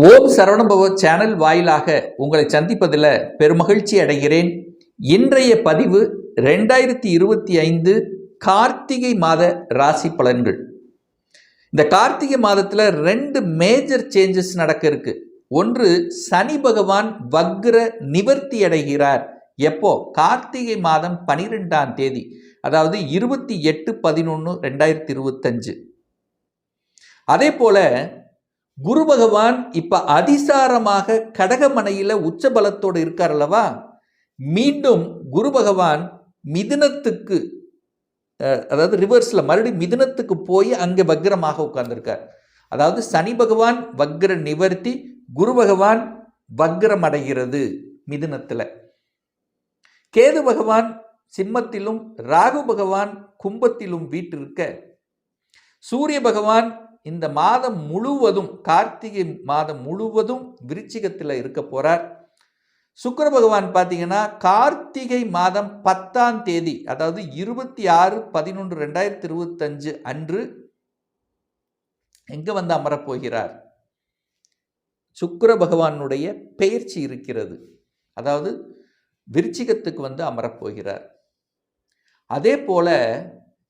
ஓம் Saravanabhava channel வாயிலாக உங்களை சந்திப்பதில் பெருமகிழ்ச்சி அடைகிறேன். இன்றைய பதிவு ரெண்டாயிரத்தி இருபத்தி ஐந்து கார்த்திகை மாத ராசி பலன்கள். இந்த கார்த்திகை மாதத்தில் ரெண்டு மேஜர் சேஞ்சஸ் நடக்க இருக்கு. ஒன்று சனி பகவான் வக்ர நிவர்த்தி அடைகிறார். எப்போ? கார்த்திகை மாதம் பனிரெண்டாம் தேதி அதாவது இருபத்தி எட்டு பதினொன்று ரெண்டாயிரத்தி இருபத்தஞ்சு. அதே போல குரு பகவான் இப்போ அதிசாரமாக கடகமனையில் உச்ச பலத்தோடு இருக்கார் அல்லவா? மீண்டும் குரு பகவான் மிதுனத்துக்கு அதாவது ரிவர்ஸில் மறுபடியும் மிதுனத்துக்கு போய் அங்கே வக்ரமாக உட்கார்ந்துருக்கார். அதாவது சனி பகவான் வக்ர நிவர்த்தி குரு பகவான் வக்ரம் அடைகிறது மிதுனத்தில். கேது பகவான் சிம்மத்திலும் ராகு பகவான் கும்பத்திலும் வீட்டிருக்க சூரிய பகவான் இந்த மாதம் முழுவதும் கார்த்திகை மாதம் முழுவதும் விருச்சிகத்தில் இருக்க போகிறார் சுக்கர பகவான் பார்த்தீங்கன்னா கார்த்திகை மாதம் பத்தாம் தேதி அதாவது இருபத்தி ஆறு பதினொன்று ரெண்டாயிரத்தி இருபத்தஞ்சு அன்று எங்கே வந்து அமரப் போகிறார் பகவானுடைய பெயர்ச்சி இருக்கிறது. அதாவது விருச்சிகத்துக்கு வந்து அமரப் போகிறார் அதே போல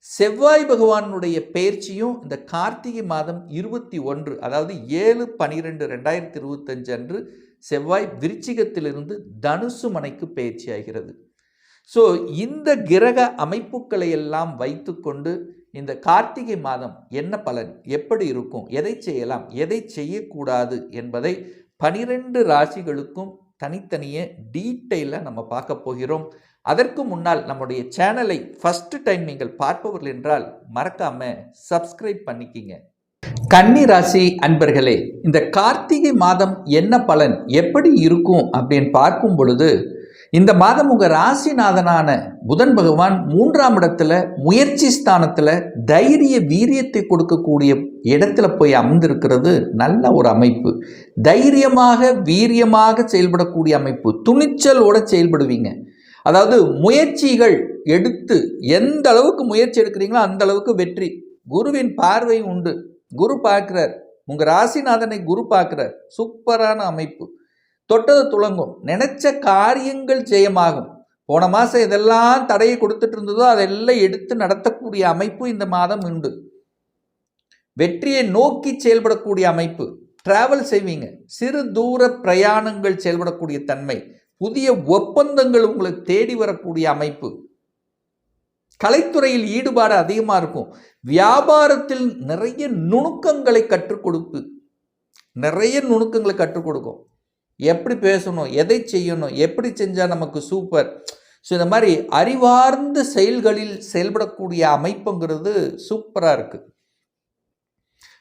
செவ்வாய் பகவானுடைய பயிற்சியும் இந்த கார்த்திகை மாதம் இருபத்தி ஒன்று அதாவது ஏழு பனிரெண்டு ரெண்டாயிரத்தி இருபத்தஞ்சு அன்று செவ்வாய் விருச்சிகத்திலிருந்து தனுசு மனைக்கு பயிற்சி ஆகிறது ஸோ இந்த கிரக அமைப்புகளை எல்லாம் வைத்துக்கொண்டு இந்த கார்த்திகை மாதம் என்ன பலன்? எப்படி இருக்கும்? எதை செய்யலாம்? எதை செய்யக்கூடாது? என்பதை பனிரெண்டு ராசிகளுக்கும் தனித்தனியே டீட்டெயிலாக நம்ம பார்க்க போகிறோம். அதற்கு முன்னால் நம்முடைய சேனலை ஃபஸ்ட்டு டைம் நீங்கள் பார்ப்பவர்கள் என்றால் மறக்காம சப்ஸ்கிரைப் பண்ணிக்கிங்க. கன்னி ராசி அன்பர்களே இந்த கார்த்திகை மாதம் என்ன பலன் எப்படி இருக்கும் அப்படின்னு பார்க்கும் பொழுது இந்த மாதம் உங்கள் ராசிநாதனான புதன் பகவான் மூன்றாம் இடத்துல முயற்சி ஸ்தானத்தில் தைரிய வீரியத்தை கொடுக்கக்கூடிய இடத்துல போய் அமர்ந்திருக்கிறது நல்ல ஒரு அமைப்பு. தைரியமாக வீரியமாக செயல்படக்கூடிய அமைப்பு. துணிச்சலோடு செயல்படுவீங்க. அதாவது முயற்சிகள் எடுத்து எந்த அளவுக்கு முயற்சி எடுக்கிறீங்களோ அந்த அளவுக்கு வெற்றி. குருவின் பார்வை உண்டு. குரு பார்க்கிறார். உங்கள் ராசிநாதனை குரு பார்க்கிறார். சூப்பரான அமைப்பு. தொட்டது துளங்கும். நினைச்ச காரியங்கள் ஜெயமாகும். போன மாதம் இதெல்லாம் தடையை கொடுத்துட்டு இருந்ததோ அதெல்லாம் எடுத்து நடத்தக்கூடிய அமைப்பு இந்த மாதம் உண்டு. வெற்றியை நோக்கி செயல்படக்கூடிய அமைப்பு. டிராவல் செய்வீங்க. சிறு தூர பிரயாணங்கள் செயல்படக்கூடிய தன்மை. புதிய ஒப்பந்தங்கள் உங்களை தேடி வரக்கூடிய அமைப்பு. கலைத்துறையில் ஈடுபாடு அதிகமாக இருக்கும். வியாபாரத்தில் நிறைய நுணுக்கங்களை கற்றுக் கொடுப்பு நிறைய நுணுக்கங்களை கற்றுக் கொடுக்கும். எப்படி பேசணும் எதை செய்யணும் எப்படி செஞ்சால் நமக்கு சூப்பர். ஸோ இந்த மாதிரி அறிவார்ந்த செயல்களில் செயல்படக்கூடிய அமைப்புங்கிறது சூப்பராக இருக்குது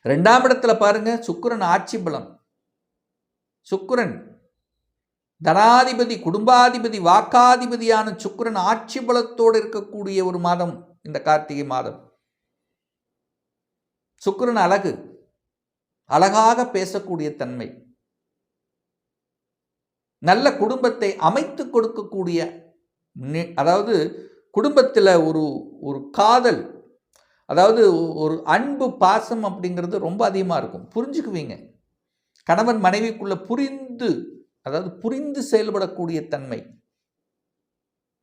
ரெண்டாம் இடத்துல பாருங்கள் சுக்கிரன் ஆட்சி பலம். சுக்கரன் தனாதிபதி குடும்பாதிபதி வாக்காதிபதியான சுக்கிரன் ஆட்சி பலத்தோடு இருக்கக்கூடிய ஒரு மாதம் இந்த கார்த்திகை மாதம். சுக்கிரன் அழகு அழகாக பேசக்கூடிய தன்மை. நல்ல குடும்பத்தை அமைத்து கொடுக்கக்கூடிய அதாவது குடும்பத்தில் ஒரு ஒரு காதல் அதாவது ஒரு அன்பு பாசம் அப்படிங்கிறது ரொம்ப அதிகமாக இருக்கும். புரிஞ்சுக்குவீங்க. கணவன் மனைவிக்குள்ளே புரிந்து அதாவது புரிந்து செயல்படக்கூடிய தன்மை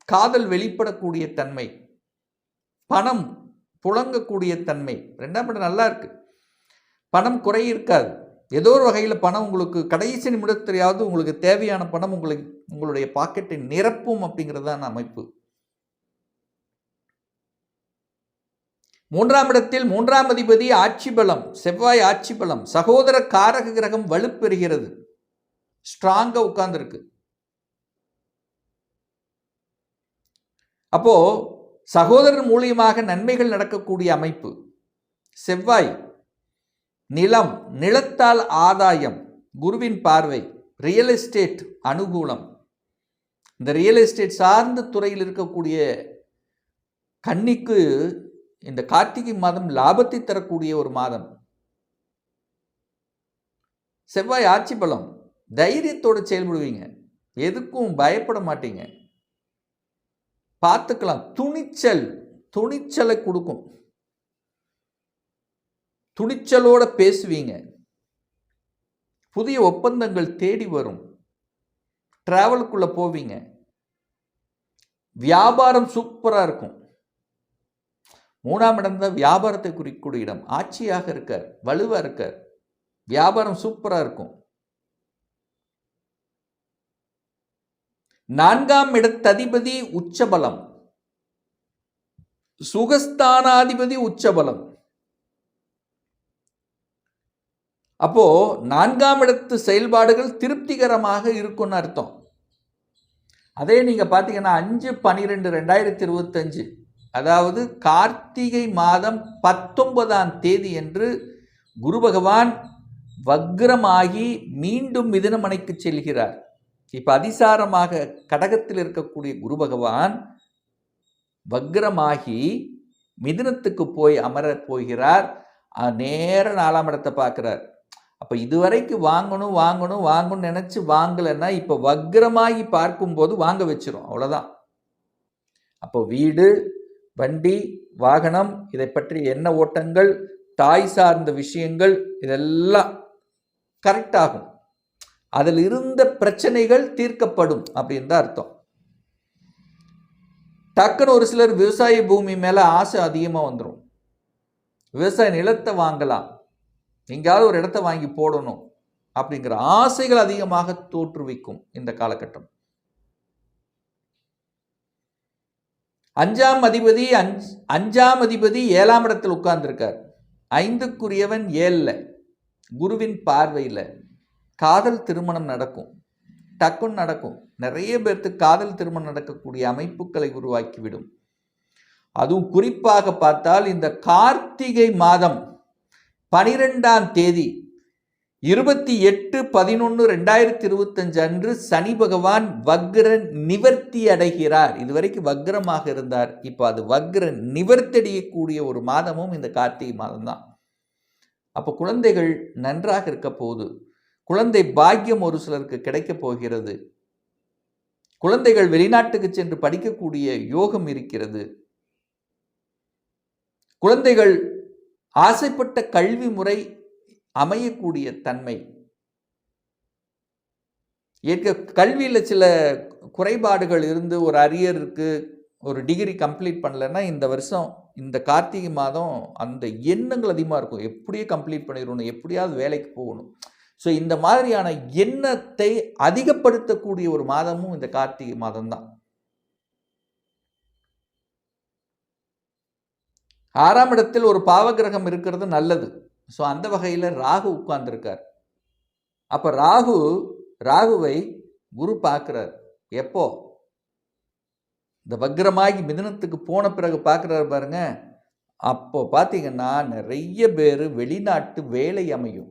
காதல் வெளிப்படக்கூடிய தன்மை பணம் புழங்கக்கூடிய தன்மை ரெண்டாம் இடம் நல்லா இருக்கு. பணம் குறை இருக்காது. ஏதோ ஒரு வகையில் பணம் உங்களுக்கு கடைசி நிமிடத்திலேயாவது உங்களுக்கு தேவையான பணம் உங்களுக்கு உங்களுடைய பாக்கெட்டை நிரப்பும் அப்படிங்கிறதான அமைப்பு. மூன்றாம் இடத்தில் மூன்றாம் அதிபதி ஆட்சி பலம் செவ்வாய் ஆட்சி பலம் சகோதர காரக கிரகம் வலுப்பெறுகிறது. ஸ்ட்ராங்காக உட்கார்ந்துருக்கு. அப்போ சகோதரர் மூலியமாக நன்மைகள் நடக்கக்கூடிய அமைப்பு செவ்வாய் நிலம் நிலத்தால் ஆதாயம் குருவின் பார்வை ரியல் எஸ்டேட் அனுகூலம். இந்த ரியல் எஸ்டேட் சார்ந்த துறையில் இருக்கக்கூடிய கன்னிக்கு இந்த கார்த்திகை மாதம் லாபத்தை தரக்கூடிய ஒரு மாதம். செவ்வாய் ஆட்சி பலம். தைரியத்தோடு செயல்படுவீங்க. எதுக்கும் பயப்பட மாட்டீங்க. பார்த்துக்கலாம். துணிச்சல் துணிச்சலை கொடுக்கும். துணிச்சலோட பேசுவீங்க. புதிய ஒப்பந்தங்கள் தேடி வரும். ட்ராவலுக்குள்ளே போவீங்க. வியாபாரம் சூப்பராக இருக்கும். மூணாம் இடம் தான் வியாபாரத்தை குறிக்கூடிய இடம். ஆட்சியாக இருக்கார் வலுவாக இருக்கார். வியாபாரம் சூப்பராக இருக்கும். நான்காம் இடத்ததிபதி உச்சபலம். சுகஸ்தானாதிபதி உச்சபலம். அப்போ நான்காம் இடத்து செயல்பாடுகள் திருப்திகரமாக இருக்கும்னு அர்த்தம். அதே நீங்க பார்த்தீங்கன்னா அஞ்சு பன்னிரெண்டு ரெண்டாயிரத்தி இருபத்தஞ்சு அதாவது கார்த்திகை மாதம் பத்தொன்பதாம் தேதி என்று குரு பகவான் வக்ரமாகி மீண்டும் மிதனமனைக்கு செல்கிறார். இப்போ அதிசாரமாக கடகத்தில் இருக்கக்கூடிய குரு பகவான் வக்ரமாகி மிதுனத்துக்கு போய் அமர போகிறார். நேர நாலாம் இடத்தை பார்க்குறார். அப்போ இதுவரைக்கும் வாங்கணும் வாங்கணும் வாங்கணும்னு நினச்சி வாங்கலைன்னா இப்போ வக்ரமாகி பார்க்கும்போது வாங்க வச்சிரும் அவ்வளோதான் அப்போ வீடு வண்டி வாகனம் இதை பற்றி என்ன ஓட்டங்கள் தாய் சார்ந்த விஷயங்கள் இதெல்லாம் கரெக்டாகும் அதில் இருந்த பிரச்சனைகள் தீர்க்கப்படும் அப்படின்னு தான் அர்த்தம். டக்குன்னு ஒரு சிலர் விவசாய பூமி மேல ஆசை அதிகமாக வந்துடும் விவசாய நிலத்தை வாங்கலாம். எங்கேயாவது ஒரு இடத்த வாங்கி போடணும் அப்படிங்கிற ஆசைகள் அதிகமாக தோற்றுவிக்கும் இந்த காலகட்டம். அஞ்சாம் அதிபதி அஞ்ச் அஞ்சாம் அதிபதி ஏழாம் இடத்தில் உட்கார்ந்துருக்கார். ஐந்துக்குரியவன் ஏழில் குருவின் பார்வையில். காதல் திருமணம் நடக்கும். டக்குன்னு நடக்கும். நிறைய பேர்த்து காதல் திருமணம் நடக்கக்கூடிய அமைப்புகளை உருவாக்கிவிடும். அதுவும் குறிப்பாக பார்த்தால் இந்த கார்த்திகை மாதம் பனிரெண்டாம் தேதி இருபத்தி எட்டு பதினொன்று ரெண்டாயிரத்தி இருபத்தஞ்சு அன்று சனி பகவான் வக்ர நிவர்த்தி அடைகிறார். இதுவரைக்கும் வக்ரமாக இருந்தார். இப்போ அது வக்ர நிவர்த்தி அடையக்கூடிய ஒரு மாதமும் இந்த கார்த்திகை மாதம்தான். அப்போ குழந்தைகள் நன்றாக இருக்க போகுது. குழந்தை பாக்கியம் ஒரு சிலருக்கு கிடைக்கப் போகிறது. குழந்தைகள் வெளிநாட்டுக்கு சென்று படிக்கக்கூடிய யோகம் இருக்கிறது. குழந்தைகள் ஆசைப்பட்ட கல்வி முறை அமையக்கூடிய தன்மை. ஏற்க கல்வியில் சில குறைபாடுகள் இருந்து ஒரு அரியர் ஒரு டிகிரி கம்ப்ளீட் பண்ணலைன்னா இந்த வருஷம் இந்த கார்த்திகை மாதம் அந்த எண்ணங்கள் அதிகமாக இருக்கும். எப்படியே கம்ப்ளீட் பண்ணிடணும் எப்படியாவது வேலைக்கு போகணும். ஸோ இந்த மாதிரியான எண்ணத்தை அதிகப்படுத்தக்கூடிய ஒரு மாதமும் இந்த கார்த்திகை மாதம் தான் ஆறாம் இடத்தில் ஒரு பாவகிரகம் இருக்கிறது நல்லது. ஸோ அந்த வகையில் ராகு உட்கார்ந்துருக்கார். அப்போ ராகு ராகுவை குரு பார்க்குறார். எப்போ? இந்த வக்ரமாகி மிதனத்துக்கு போன பிறகு பார்க்குறாரு பாருங்க. அப்போ பார்த்தீங்கன்னா நிறைய பேர் வெளிநாட்டு வேலை அமையும்.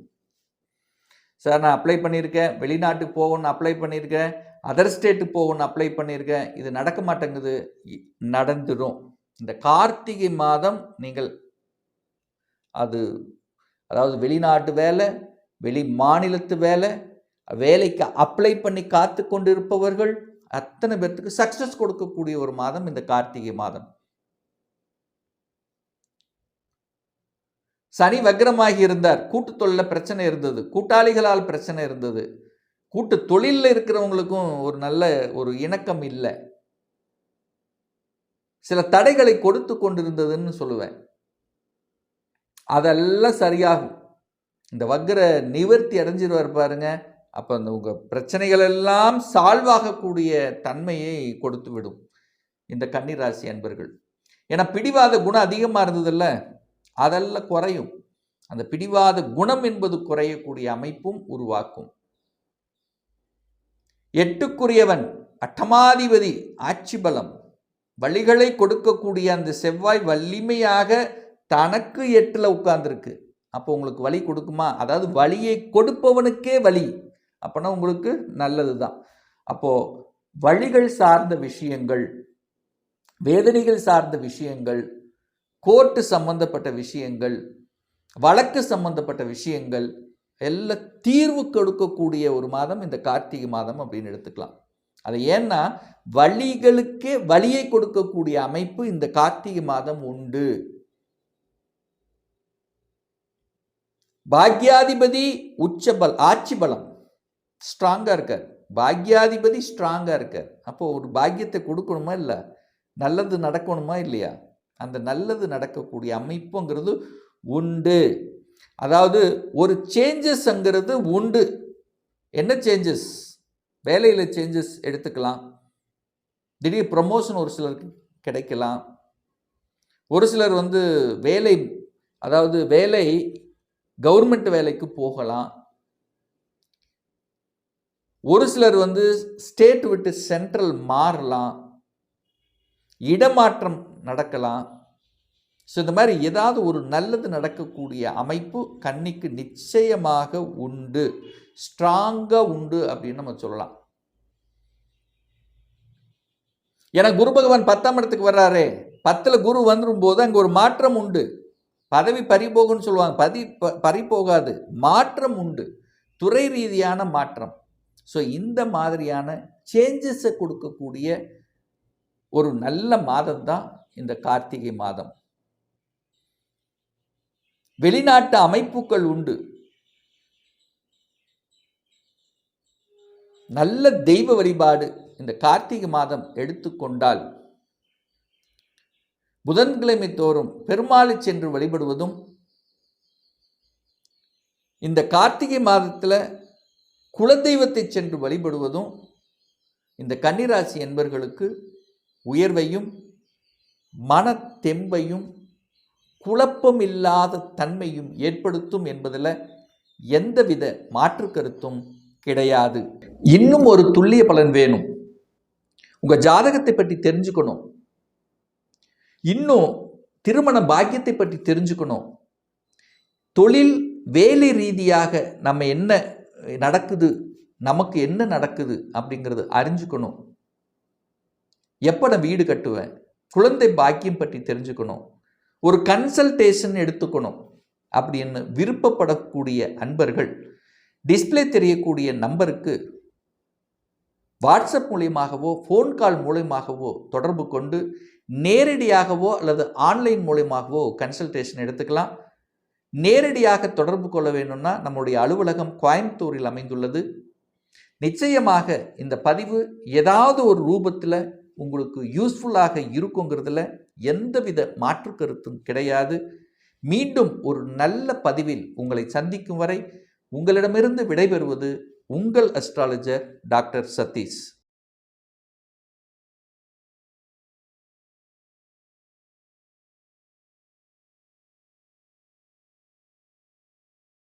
சார் நான் அப்ளை பண்ணியிருக்கேன். வெளிநாட்டுக்கு போகணும்னு அப்ளை பண்ணியிருக்கேன். அதர் ஸ்டேட்டுக்கு போகணும்னு அப்ளை பண்ணியிருக்கேன். இது நடக்க மாட்டேங்குது. நடந்துடும் இந்த கார்த்திகை மாதம் நீங்கள் அது அதாவது வெளிநாட்டு வேலை வெளி மாநிலத்து வேலை வேலைக்கு அப்ளை பண்ணி காத்து கொண்டிருப்பவர்கள் அத்தனை பேர்த்துக்கு சக்சஸ் கொடுக்கக்கூடிய ஒரு மாதம் இந்த கார்த்திகை மாதம். சனி வக்ரமாகி இருந்தார். கூட்டு தொழில பிரச்சனை இருந்தது. கூட்டாளிகளால் பிரச்சனை இருந்தது. கூட்டு தொழிலில் இருக்கிறவங்களுக்கும் ஒரு நல்ல ஒரு இணக்கம் இல்லை. சில தடைகளை கொடுத்து கொண்டிருந்ததுன்னு சொல்லுவேன். அதெல்லாம் சரியாகும். இந்த வக்ர நிவர்த்தி அடைஞ்சிருவார் பாருங்க. அப்போ அந்த உங்கள் பிரச்சனைகள் எல்லாம் சால்வ் ஆகக்கூடிய தன்மையை கொடுத்து விடும் இந்த கன்னிராசி அன்பர்கள். ஏன்னா பிடிவாத குணம் அதிகமாக இருந்ததில்ல. அதெல்லாம் குறையும். அந்த பிடிவாத குணம் என்பது குறையக்கூடிய அமைப்பும் உருவாக்கும். எட்டுக்குரியவன் அட்டமாதிபதி ஆட்சி பலம் வழிகளை கொடுக்கக்கூடிய அந்த செவ்வாய் வலிமையாக தனக்கு எட்டில் உட்கார்ந்துருக்கு. அப்போ உங்களுக்கு வழி கொடுக்குமா? அதாவது வழியை கொடுப்பவனுக்கே வழி அப்போனா உங்களுக்கு நல்லது தான் அப்போது வழிகள் சார்ந்த விஷயங்கள் வேதனைகள் சார்ந்த விஷயங்கள் கோர்ட்டு சம்பந்தப்பட்ட விஷயங்கள் வழக்கு சம்பந்தப்பட்ட விஷயங்கள் எல்லாம் தீர்வு கொடுக்கக்கூடிய ஒரு மாதம் இந்த கார்த்திகை மாதம் அப்படின்னு எடுத்துக்கலாம். அது ஏன்னா வழிகளுக்கே வழியை கொடுக்கக்கூடிய அமைப்பு இந்த கார்த்திகை மாதம் உண்டு. பாக்யாதிபதி உச்சபல் ஆட்சி பலம் ஸ்ட்ராங்காக இருக்கார். பாக்யாதிபதி ஸ்ட்ராங்காக இருக்கார். அப்போது ஒரு பாக்கியத்தை கொடுக்கணுமா இல்லை? நல்லது நடக்கணுமா இல்லையா? அந்த நல்லது நடக்கக்கூடிய அமைப்புங்கிறது உண்டு. அதாவது ஒரு சேஞ்சஸ்ங்கிறது உண்டு. என்ன சேஞ்சஸ் வேலையில் சேஞ்சஸ் எடுத்துக்கலாம். திடீர் ப்ரமோஷன் ஒரு சிலருக்கு கிடைக்கலாம். ஒரு சிலர் வந்து வேலை அதாவது வேலை கவர்மெண்ட் வேலைக்கு போகலாம். ஒரு சிலர் வந்து ஸ்டேட் விட்டு சென்ட்ரல் மாறலாம். இடமாற்றம் நடக்கலாம். ஸோ இந்த மாதிரி ஏதாவது ஒரு நல்லது நடக்கக்கூடிய அமைப்பு கன்னிக்கு நிச்சயமாக உண்டு. ஸ்ட்ராங்காக உண்டு அப்படின்னு நம்ம சொல்லலாம். ஏன்னா குரு பகவான் பத்தாம் இடத்துக்கு வர்றாரே. பத்தில் குரு வந்துடும் போது அங்கே ஒரு மாற்றம் உண்டு. பதவி பறிபோகுன்னு சொல்லுவாங்க. பதி ப பறிபோகாது. மாற்றம் உண்டு. துறை ரீதியான மாற்றம். ஸோ இந்த மாதிரியான சேஞ்சஸை கொடுக்கக்கூடிய ஒரு நல்ல மாதம் தான் இந்த கார்த்திகை மாதம். வெளிநாட்டு அமைப்புகள் உண்டு. நல்ல தெய்வ வழிபாடு இந்த கார்த்திகை மாதம் எடுத்துக்கொண்டால் புதன்கிழமை தோறும் பெருமாளை சென்று வழிபடுவதும் இந்த கார்த்திகை மாதத்தில் குலதெய்வத்தை சென்று வழிபடுவதும் இந்த கன்னிராசி என்பர்களுக்கு உயர்வையும் மன தெம்பையும் குழப்பம் இல்லாத தன்மையும் ஏற்படுத்தும் என்பதில் எந்தவித மாற்று கருத்தும் கிடையாது. இன்னும் ஒரு துல்லிய பலன் வேணும். உங்கள் ஜாதகத்தை பற்றி தெரிஞ்சுக்கணும். இன்னும் திருமண பாக்கியத்தை பற்றி தெரிஞ்சுக்கணும். தொழில் வேலை ரீதியாக நம்ம என்ன நடக்குது நமக்கு என்ன நடக்குது அப்படிங்கிறது அறிஞ்சுக்கணும். எப்போ நான் வீடு கட்டுவேன்? குழந்தை பாக்கியம் பற்றி தெரிஞ்சுக்கணும். ஒரு கன்சல்டேஷன் எடுத்துக்கணும் அப்படின்னு விருப்பப்படக்கூடிய அன்பர்கள் டிஸ்பிளே தெரியக்கூடிய நம்பருக்கு வாட்ஸ்அப் மூலியமாகவோ ஃபோன் கால் மூலியமாகவோ தொடர்பு கொண்டு நேரடியாகவோ அல்லது ஆன்லைன் மூலியமாகவோ கன்சல்டேஷன் எடுத்துக்கலாம். நேரடியாக தொடர்பு கொள்ள வேணும்னா நம்முடைய அலுவலகம் கோயம்புத்தூரில் அமைந்துள்ளது. நிச்சயமாக இந்த பதிவு ஏதாவது ஒரு ரூபத்தில் உங்களுக்கு யூஸ்ஃபுல்லாக இருக்குங்கிறதுல எந்தவித மாற்று கருத்தும் கிடையாது. மீண்டும் ஒரு நல்ல பதிவில் உங்களை சந்திக்கும் வரை உங்களிடமிருந்து விடைபெறுவது உங்கள் அஸ்ட்ராலஜர் டாக்டர் சதீஷ்.